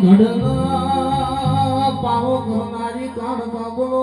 ઘડના પાવો કરનારી કાળ કાબલો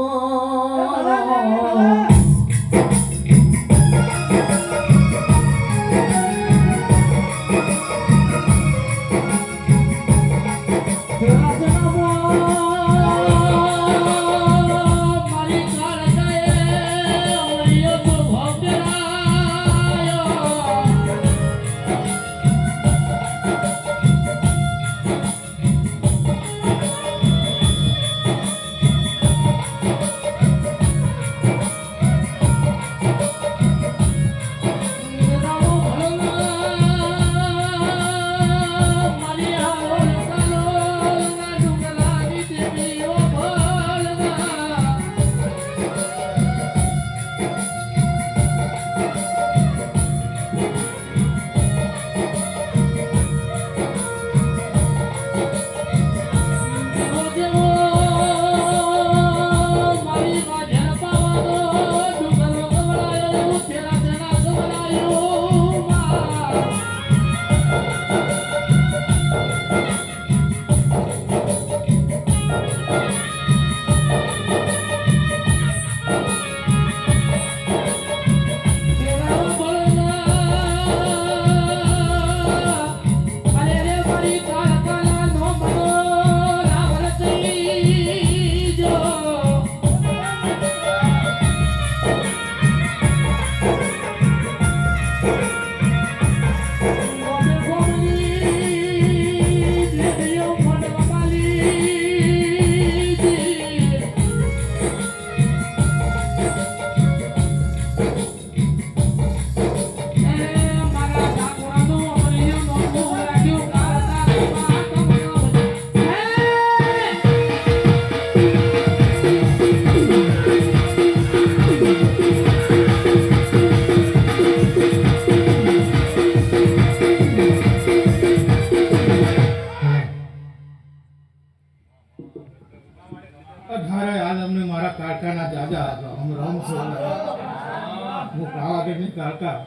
હું પાવાગઢની કાકા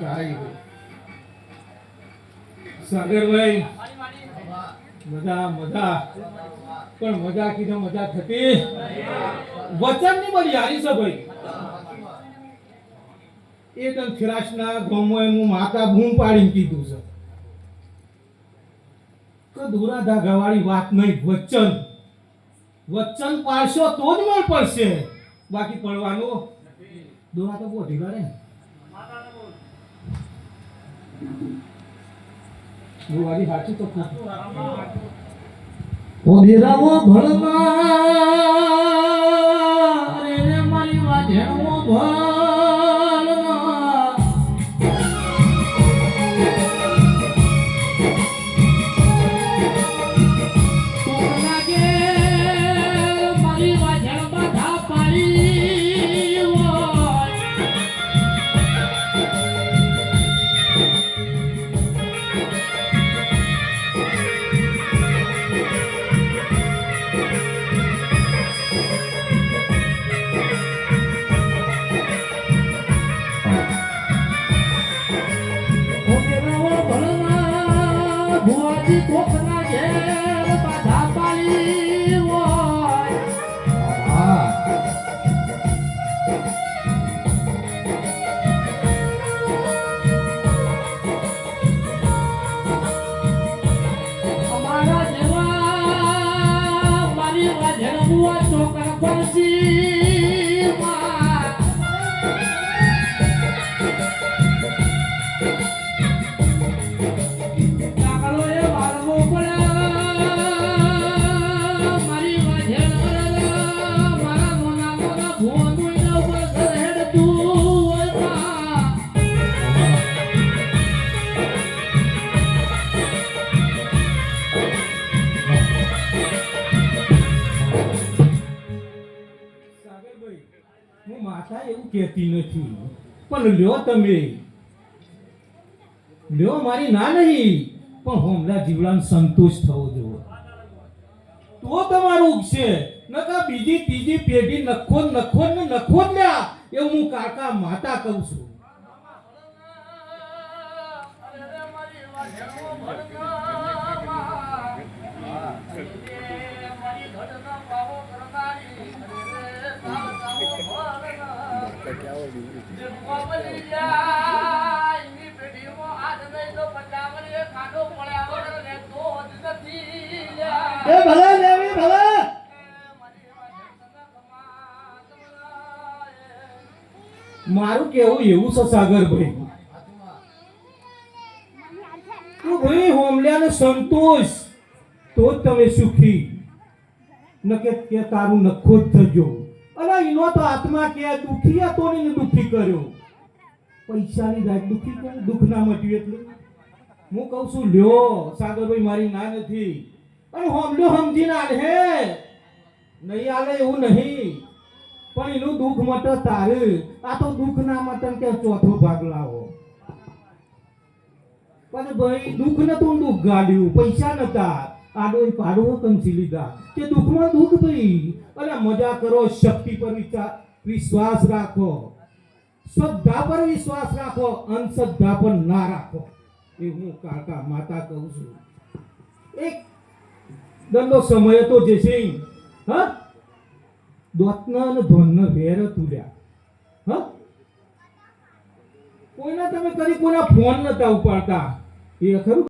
ચારી સાગરભાઈ, મજા મજા. કીધું છે. કે દોરા ધાગાવાળી વાત નહીં, વચન. વચન પાડશો તો જ મળ પડશે. બાકી પડવાનું દોરા તો બહુ ઢીલા રે બોલવાની સાચું તો ઓરી રામો ભળમાં રે મારી વાજણો ભળમાં quase હું માતા એવું કહેતી નથી. પણ લ્યો તમે. લ્યો મારી ના નહીં, પણ હોમલા જીવડાને સંતોષ થવો જોઈએ તો તમારું ઉગશે. નકા બીજી ત્રીજી પેઢી નખો નખો ને નખો જ લ્યા. એવું હું કાકા માતા કહું છું. મારી કેવું એવું છે સાગરભાઈ તું ભાઈ હોમલ્યાને સંતોષ, તો જ તમે સુખી. નકે કે તારું નખો જ થજો. અલા, એનો તો આત્મા કે દુખી હતો ને દુખી કર્યો. પૈસાની રાત દુખી કરે દુઃખ ના મટ્યું એટલે. હું કહું છું, લ્યો, સાગરભાઈ મારી ના નથી. અને હોમલ્યો સમજીને આલે નહીં આલે એવું નહીં. પણ એનું દુઃખ મટે તારે. આ તો દુઃખ ના મટે કે ચોથો ભાગ લાવો. પણ ભાઈ, દુઃખ નતું દુઃખ ગાડ્યું. પૈસા નતા. આડો પાડવો પાડો કંસી લીધા. કે દુઃખમાં દુઃખ ભાઈ અને મજા કરો, શક્તિ પર વિશ્વાસ રાખો. શ્રદ્ધા પર વિશ્વાસ રાખો, અંધશ્રદ્ધા પર ના રાખો. એ હું કાકા માતા કહું છું. એક દંડો સમય હતો જે સિંહ હા? દોતના અને ધોનના વેર તુલ્યા હા? કોઈના તમે કરી કોઈના ફોન નતા ઉપાડતા. એ ખરું?